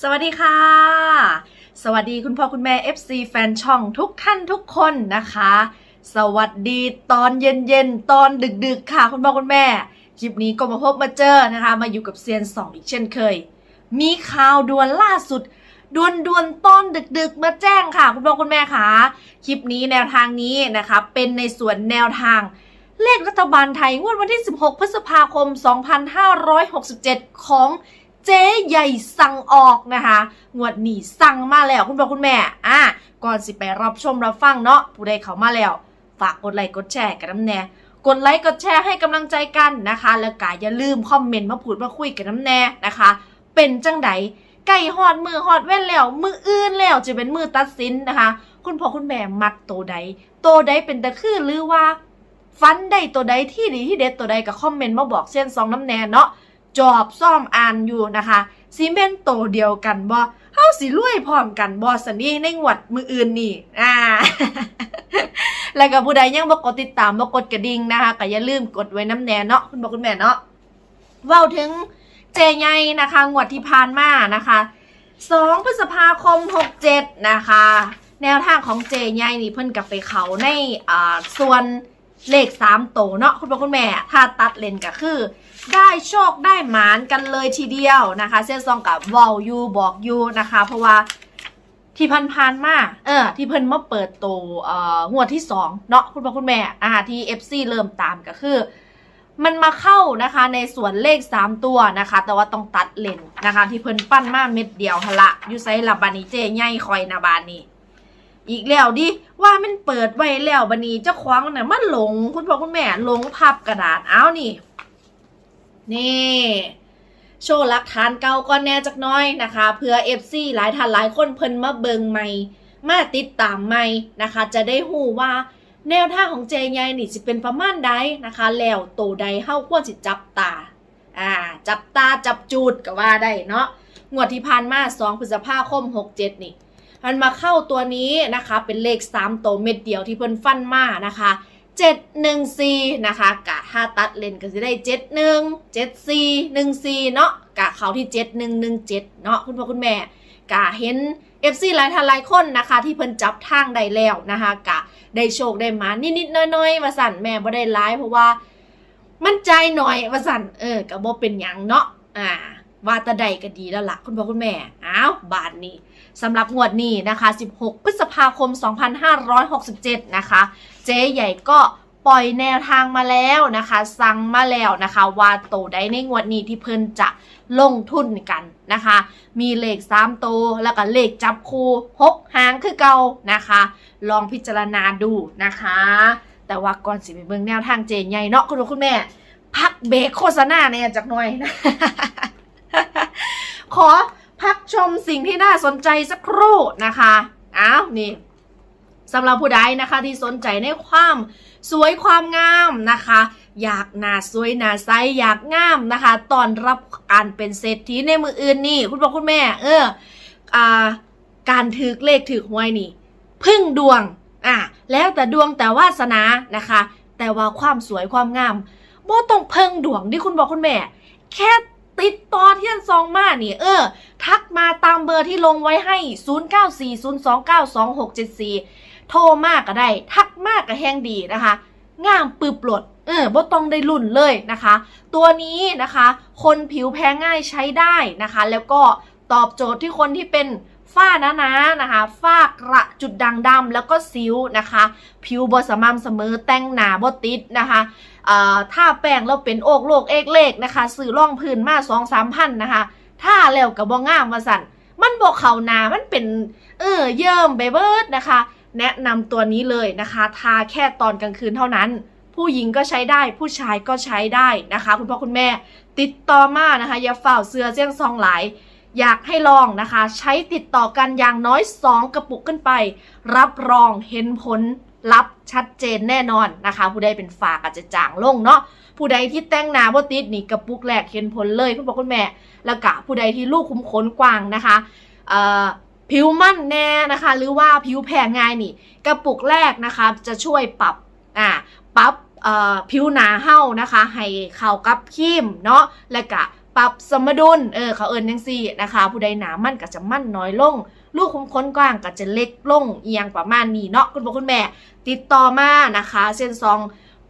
สวัสดีค่ะ สวัสดีคุณพ่อคุณแม่ FC แฟนช่องทุกท่านทุกคนนะคะ สวัสดีตอนเย็นๆ ตอนดึกๆ ค่ะ คุณพ่อคุณแม่ คลิปนี้ก็มาพบมาเจอนะคะ มาอยู่กับเซียนสองอีกเช่นเคย มีข่าวด่วนล่าสุดด่วนด่วนตอนดึกๆ มาแจ้งค่ะ คุณพ่อคุณแม่คะคลิปนี้แนวทางนี้นะคะ เป็นในส่วนแนวทางเลขรัฐบาลไทยงวดวันที่ 16 พฤษภาคม 2567 ของ เจ๊ใหญ่สั่งออกนะคะงวดนี้สั่งมาแล้วคุณพ่อคุณแม่อะก่อนสิไปรับชมรับฟังเนาะผู้ใดเขามาแล้ว ฝากกดไลค์กดแชร์กันน้ำแน่กดไลค์กดแชร์ให้กำลังใจกันนะคะ แล้วก็อย่าลืมคอมเมนต์มาพูดมาคุยกันน้ำแน่นะคะ เป็นจังไดไก่ฮอดมือฮอดแว่นแล้ว มืออื่นแล้วจะเป็นมือตัดสินนะคะ คุณพ่อคุณแม่มักโตวใดโตวใดเป็นตะคือหรือว่าฟันได้ตัวใดที่ดีที่เด็ดตัวใดก็คอมเมนต์มาบอกเส้นสองน้ำแน่เนาะ จอบซ่อมอ่านอยู่นะคะซีเมนโตเดียวกันบ่เฮาสิรวยพร้อมกันบ่สันนี่ในงวดมืออื่นนี่อ่าแล้วก็ผู้ใดยังบ่กดติดตามบ่กดกระดิ่งนะคะก็อย่าลืมกดไว้น้ำแน่เนาะคุณพ่อคุณแม่เนาะเว้าถึงเจใหญ่นะคะ งวดที่ผ่านมานะคะ2พฤษภาคม 67 นะคะ แนวทางของเจใหญ่นี่เพิ่นกลับไปเขาในอ่าส่วน เลข3โตวเนาะคุณพ่อคุณแม่ ถ้าตัดเลนก็คือ ได้โชคได้หมานกันเลยทีเดียวนะคะ เส้นซองกับวอลยูบอกยูนะคะ เพราะว่าที่พันพานๆมาเออ ที่เพิ่นมาเปิดโตวเอ่องวดที่สองเนาะคุณพ่อคุณแม่นะคะที่ FC เริ่มตามก็คือ มันมาเข้านะคะในส่วนเลข 3 ตัวนะคะ แต่ว่าต้องตัดเลนนะคะ ที่เพิ่นปั้นมาเม็ดเดียวหละยูไซลับานีเจใหญ่คอยนาบานี อีกแล้วดิว่ามันเปิดไว้แล้วบันนี้เจ้าของน่ะมันหลงคุณพ่อคุณแม่หลงพับกระดาษเอานี่ นี่ โชว์หลักฐานเก่าก่อนแน่จักน้อยนะคะ เพื่อ FC หลายท่านหลายคนเพิ่นมาเบิงใหม่มาติดตามใหม่นะคะ จะได้หูว่าแนวท่าของเจยายนี่สิเป็นประมาณใดนะคะ แล้วโตใดเฮาควรสิจับตาอ่าจับตาจับจูดก็ว่าได้เนาะงวดที่ผ่านมา2พฤษภาคม 67 นี่ มันมาเข้าตัวนี้นะคะ เป็นเลข3โตวเม็ดเดียวที่เพิ่นฟันมานะคะ714นะคะกะถ้าตัดเลนก็จะได้ 71 74 14เนาะกะเขาที่ 7117เนาะคุณพ่อคุณแม่กะเห็น FC หลายท่านหลายคนนะคะ ที่เพิ่นจับทางได้แล้วนะคะกะได้โชคได้มานิดๆน้อยๆว่าสั่นแม่บ่ได้ร้ายเพราะว่า มั่นใจหน่อยว่าสั่นเออก็บ่เป็นหยังเนาะอ่า ว่าตะใดก็ดีแล้วล่ะ คุณพ่อคุณแม่อ้าวบาทนี้สำหรับงวดนี้นะคะ 16 พฤษภาคม 2567 นะคะ เจ๊ใหญ่ก็ปล่อยแนวทางมาแล้วนะคะ สั่งมาแล้วนะคะ ว่าโตได้ในงวดนี้ที่เพิ่นจะลงทุนกันนะคะ มีเลข3โตวแล้วก็เลขจับคู่6หางคือเก่านะคะ ลองพิจารณาดูนะคะ แต่ว่าก่อนสิไปเบิ่งแนวทางเจใหญ่เนาะคุณพ่อคุณแม่ พักเบรกโฆษณาเนี่ยจากหน่อยนะ ขอพักชมสิ่งที่น่าสนใจสักครู่นะคะอ้าวนี่สำหรับผู้ใดนะคะที่สนใจในความสวยความงามนะคะ อยากหน้าสวยหน้าใสอยากงามนะคะ ตอนรับการเป็นเศรษฐีในมืออื่นนี่ คุณพ่อคุณแม่ เอออ่าการถือเลขถือหวยนี่ พึ่งดวงอะแล้วแต่ดวงแต่วาสนานะคะ แต่ว่าความสวยความงามบ่ต้องเพิ่งดวงที่คุณบอกคุณแม่ แค่ ติดต่อเที่ยนซองมานี่เออ ทักมาตามเบอร์ที่ลงไว้ให้ 0940292674 โทรมากก็ได้ ทักมากก็แห้งดีนะคะงามปืบปลดเออบ่ต้องได้รุ่นเลยนะคะ ตัวนี้นะคะ คนผิวแพ้ง่ายใช้ได้นะคะ แล้วก็ตอบโจทย์ที่คนที่เป็น ฝ้าหนาๆนะคะ ฝ้ากระจุดด่างดำแล้วก็สิวนะคะ ผิวบสม่ำเสมอแต่งหนาบติดนะคะถ้าแป้งเราเป็นโอกโลกเอกเลกนะคะสื่อร่องพื้นมาสองสามพันนะคะถ้าแล้วกับ่งงามมาสั่นมันบอกเขานามันเป็นเออเยิ่มเบเบิร์ดนะคะ แนะนำตัวนี้เลยนะคะ ทาแค่ตอนกลางคืนเท่านั้น ผู้หญิงก็ใช้ได้ผู้ชายก็ใช้ได้นะคะ คุณพ่อคุณแม่ติดต่อมานะคะ อย่าฝ่าเสือเสี้ยงซองหลาย อยากให้ลองนะคะ ใช้ติดต่อกันอย่างน้อย 2 กระปุกขึ้นไป รับรองเห็นผลลัพธ์ชัดเจนแน่นอนนะคะ ผู้ใดเป็นฝากอาจจะจางลงเนาะผู้ใดที่แต่งหนาบ่ติดนี่กระปุกแรกเห็นผลเลยคุณพ่อคุณแม่ แล้วก็ผู้ใดที่ลูกคุ้มขนกว้างนะคะผิวมั่นแน่นะคะ หรือว่าผิวแพ้ง่ายนี่ กระปุกแรกนะคะจะช่วยปรับอ่าปรับผิวหนาเห้านะคะ ให้เข้ากับครีมเนาะและก็ ปรับสมดุล เออเขาเอิญยังสี่นะคะ ผู้ใดหนามั่นก็จะมั่นน้อยลง ลูกคมค้นกว้างก็จะเล็กลงเอียงประมาณนี้เนาะคุณพ่อคุณแม่ ติดต่อมานะคะเส้นซอง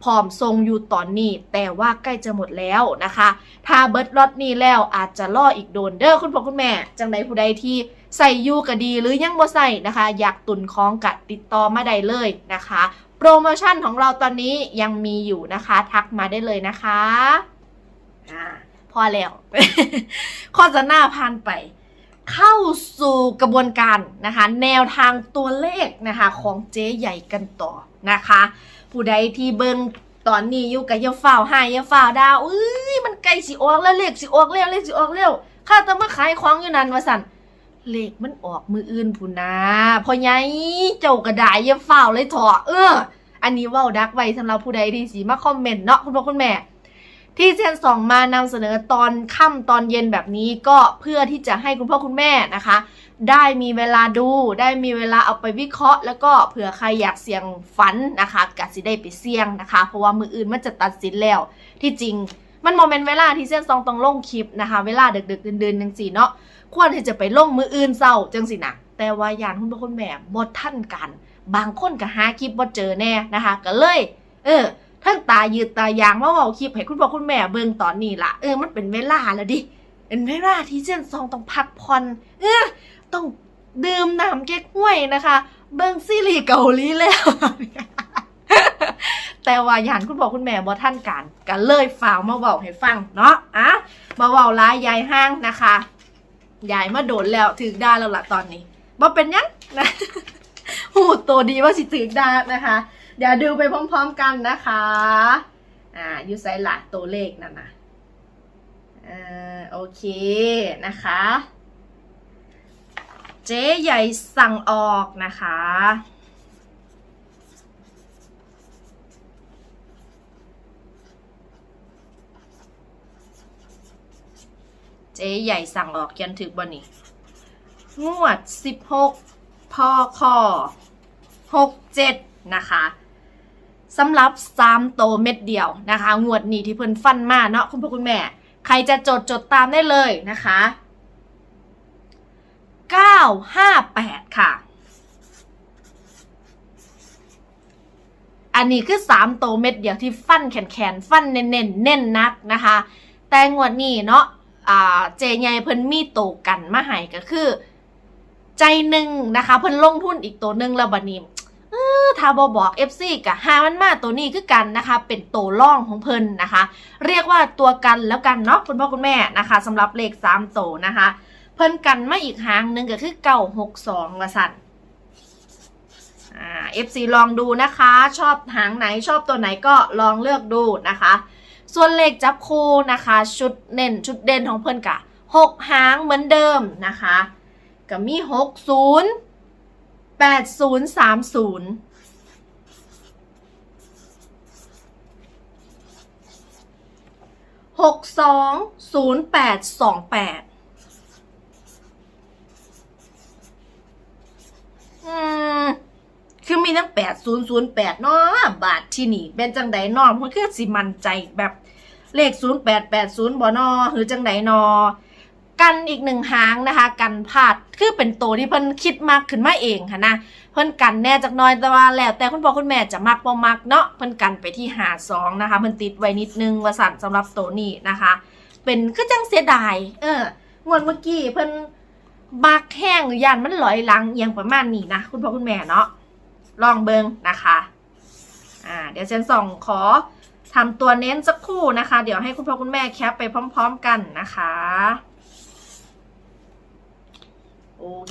ผอมทรงอยู่ตอนนี้ แต่ว่าใกล้จะหมดแล้วนะคะ ถ้าเบิร์ดล็อตนี้แล้วอาจจะล่ออีกโดนเด้อคุณพ่อคุณแม่ จังใดผู้ใดที่ใส่ยูก็ดีหรือยังบ่ใส่นะคะ อยากตุนของกัดติดต่อมาได้เลยนะคะ โปรโมชั่นของเราตอนนี้ยังมีอยู่นะคะ ทักมาได้เลยนะคะอ่า พอแล้วข้อจะหน้าผ่านไป เข้าสู่กระบวนการนะคะ แนวทางตัวเลขนะคะของเจ๊ใหญ่กันต่อนะคะ ผู้ใดที่เบิ่งตอนนี้อยู่กับยาฝ้าวห้อยาฝ้าวดาวอุ้ยมันใกล้สิออกแล้วเลขสิออกแล้วเลขสิออกแล้วข้าต้องมาขายของอยู่นั่นว่าสันเลขมันออกมืออื่นผู้นาพอไงเจ้ากระดาษอยาฝ้าวเลยเถอะเออ อันนี้ว่าดักไว้สำหรับผู้ใดที่สีมาคอมเมนต์เนาะคุณพ่อคุณแม่ ที่เซนสองมานำเสนอตอนค่ำตอนเย็นแบบนี้ก็เพื่อที่จะให้คุณพ่อคุณแม่นะคะ ได้มีเวลาดู ได้มีเวลาเอาไปวิเคราะห์ แล้วก็เผื่อใครอยากเสี่ยงฝันนะคะกสิได้ไปเสี่ยงนะคะ เพราะว่ามืออื่นมันจะตัดสินแล้ว ที่จริงมันโมเมนต์เวลาที่เส้นซองต้องลงคลิปนะคะ เวลาดึกๆดื่นๆจังสีเนาะควรที่จะไปลงมืออื่นเศร้าจังสินะแต่ว่ายานคุณพ่อคุณแม่บดท่านกัน บางคนก็หาคลิปบ่เจอแน่นะคะ ก็เลย เออ ทั้งตายืดตายางมาเว้าคลิปให้คุณพ่อคุณแม่เบิ่งตอนนี้ล่ะ เออมันเป็นเวลาแล้วดิเป็นเวลาที่เส้นซองต้องพักผ่อนเออต้องดื่มน้ำเก๊กฮวยนะคะ เบิ่งซีรีส์เกาหลีแล้วแต่ว่าอย่านคุณพ่อคุณแม่บ่ท่านการก็เลยฝากมาเว้าให้ฟังเนาะอะมาเว้าลายยายห้างนะคะยายมาโดนแล้วถึกได้แล้วล่ะตอนนี้บ่เป็นยังนะหูตัวดีว่าสิถึกได้นะคะ เดี๋ยวดูไปพร้อมๆกันนะคะ อ่าอยู่ไซละตัวเลขนั่นนะอ่าโอเคนะคะ เจ๊ใหญ่สั่งออกนะคะเจ๊ใหญ่สั่งออกยันถึกบ่นี่ งวด 16พอคอ67 นะคะ สำหรับ3โตเม็ดเดียวนะคะ งวดนี้ที่เพิ่นฟันมาเนาะคุณพ่อคุณแม่ ใครจะจดจดตามได้เลยนะคะ 958 ค่ะ อันนี้คือ3โตเม็ดเดียวที่ฟันแขนแขนๆฟันเน้นเน้นๆเน้นนักนะคะ แต่งวดนี้เนาะเจใหญ่เพิ่นมีโตกันมาให้ก็คือ ใจหนึ่งนะคะ เพิ่นลงทุนอีกตัวหนึ่งแล้วบัดนี้ ถ้าบอบอก FC กับหามันมาตัวนี้คือกันนะคะ เป็นโตล่องของเพิ่นนะคะ เรียกว่าตัวกันแล้วกันเนาะคุณพ่อคุณแม่นะคะสำหรับเลข3โตนะคะ เพิ่นกันมาอีกหางหนึ่งก็คือเก้าหกสองละสันอ่า FC ลองดูนะคะ ชอบหางไหนชอบตัวไหนก็ลองเลือกดูนะคะ ส่วนเลขจับคู่นะคะ ชุดเน้นชุดเด่นของเพิ่นกะหกหางเหมือนเดิมนะคะก็มีหกศูนย์ แปดศูนย์สามศูนย์หกสองศูนย์แปดสองแปดอืมคือมีตั้งแปดศูนย์ศูนย์แปดเนาะบาทที่นี่ เป็นจังไดนอมันคือสิมันใจแบบเลขศูนย์แปดแปดศูนย์บ่นอหรือจังไดนอ กันอีกหนึ่งหางนะคะกันพลาดคือเป็นตัวที่เพิ่นคิดมากขึ้นมาเองค่ะนะเพิ่นกันแน่จากน้อยแต่ว่าแล้ว แต่คุณพ่อคุณแม่จะมักบ่มักเนาะเพิ่นกันไปที่หาสองนะคะเพิ่นติดไว้นิดนึงว่าสั่นสำหรับตัวนี้นะคะ เป็นคือจังเสียดายเอองวดเมื่อกี้เพิ่นบักแห้งหรือยานมันลอยหลังเอียงประมาณนี้นะคุณพ่อคุณแม่เนาะลองเบิงนะคะอ่าเดี๋ยวเซนส่องขอทำตัวเน้นสักคู่นะคะ เดี๋ยวให้คุณพ่อคุณแม่แคปไปพร้อม ๆ กันนะคะ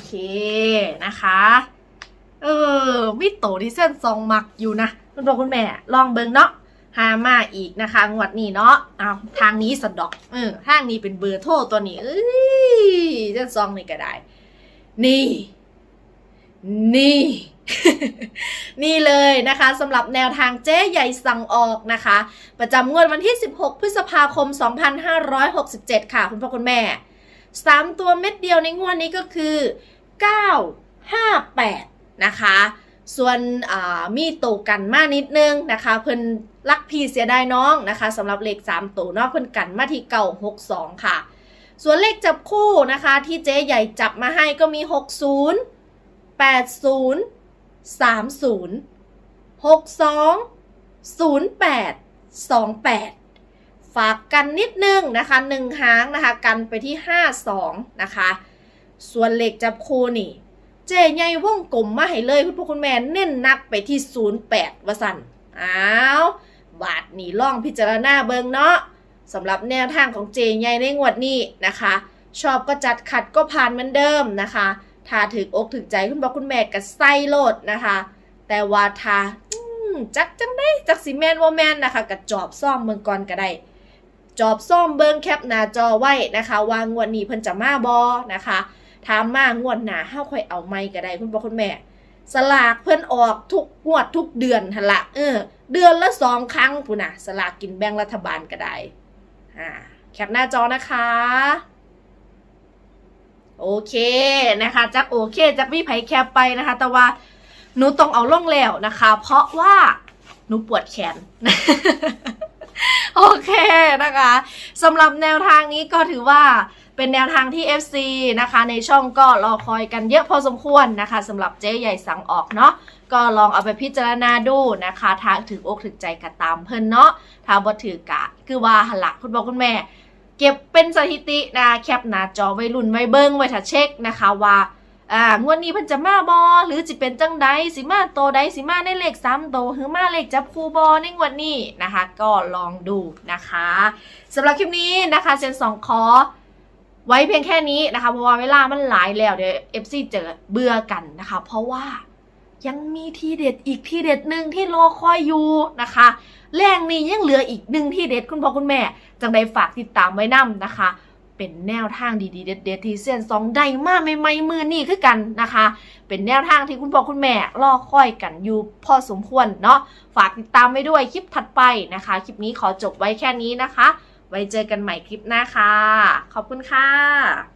เคนะคะ เออวิโตที่เส้นซองมักอยู่นะ คุณพ่อคุณแม่ ลองเบิงเนาะหามาอีกนะคะ งวดนี้เนาะเอาทางนี้สะดอกเออทางนี้เป็นเบอร์โทรตัวนี้เอ้ยเส้นซองนี่ก็ได้ นี่ นี่นี่เลยนะคะสำหรับแนวทางเจ๊ใหญ่สั่งออกนะคะ ประจำงวดวันที่ 16 พฤษภาคม 2567 ค่ะ คุณพ่อคุณแม่ 3 ตัวเม็ดเดียวในงวดนี้ก็คือ 958 นะคะ ส่วนมีโตกันมากนิดนึงนะคะ เพิ่นรักพี่เสียดายน้องนะคะสำหรับเลข3ตัวเนาะเพิ่นกันมาที่เก่า62 ค่ะ ส่วนเลขจับคู่นะคะ ที่เจ๊ใหญ่จับมาให้ก็มี 60 80 30 62 08 28 ฝากกันนิดนึงนะคะหนึ่งหางนะคะ กันไปที่ 52 นะคะ ส่วนเหลขจับคู่นี่ เจ๊ใหญ่วงกลมมาให้เลยคุณพ่อคุณแม่เน้นนักไปที่ 08วสันอ้าวบาทนี่ล่องพิจารณาเบิงเนาะสำหรับแนวทางของเจใหญ่ในงวดนี้นะคะ ชอบก็จัดขัดก็ผ่านเหมือนเดิมนะคะถ้าถึกอกถึกใจคุณพ่อคุณแม่ก็ใส่โลดนะคะ แต่ว่าถ้าจักจังได้จักสิแมนว่าแมนนะคะก็จอบซ่อมเมืองก่อนก็ได้ จอบซ่อมเบิงแคปหน้าจอไว้นะคะว่างวดนี้เพิ่นจะมาบอนะคะถามมางวดหน้าเฮาค่อยเอาไม่ก็ได้คุณพ่อคุณแม่ สลากเพิ่นออกทุกงวดทุกเดือนหันละเออ เดือนละสองครั้งพูนนะสลากกินแบ่งรัฐบาลก็ได้อ่าแคปหน้าจอนะคะโอเคนะคะจักโอเคจักมีไผแคปไปนะคะ แต่ว่าหนูต้องเอาล่องแล้วนะคะ เพราะว่าหนูปวดแขน โอเคนะคะสำหรับแนวทางนี้ก็ถือว่าเป็นแนวทางที่ FC นะคะ ในช่องก็รอคอยกันเยอะพอสมควรนะคะสำหรับเจ๊ใหญ่สั่งออกเนาะก็ลองเอาไปพิจารณาดูนะคะทางถึงอกถึงใจกะตามเพิ่นเนาะถ้าบ่ถือกะ คือว่าหลักคุณพ่อคุณแม่ เก็บเป็นสถิตินะแคปหน้าจอไว้รุ่นไว้เบิ้งไว้ถ้าเช็คนะคะว่า อ่างวดนี้เพิ่นจะมาบอหรือจะเป็นจังใดสิมาโตใดสิมาในเลขสามโตหรือมาเลขจับคูบอในงวดนี้นะคะ ก็ลองดูนะคะสำหรับคลิปนี้นะคะเซนสองคอไว้เพียงแค่นี้นะคะ เพราะว่าเวลามันหลายแล้วเดี๋ยวเอฟซีเจอเบื่อกันนะคะ เพราะว่ายังมีทีเด็ดอีกทีเด็ดหนึ่งที่รอคอยอยู่นะคะแรงนี้ยังเหลืออีกหนึ่งที่เด็ดคุณพ่อคุณแม่ จังใดฝากติดตามไว้นํนะคะ เป็นแนวทางดีๆ เด็ดๆที่เส้นสองได้มากไม่ไม่มือนี่คือกันนะคะ เป็นแนวทางที่คุณพ่อคุณแม่รอคอยกันอยู่พอสมควรเนาะฝากติดตามไว้ด้วยคลิปถัดไปนะคะ คลิปนี้ขอจบไว้แค่นี้นะคะ ไว้เจอกันใหม่คลิปหน้าค่ะ ขอบคุณค่ะ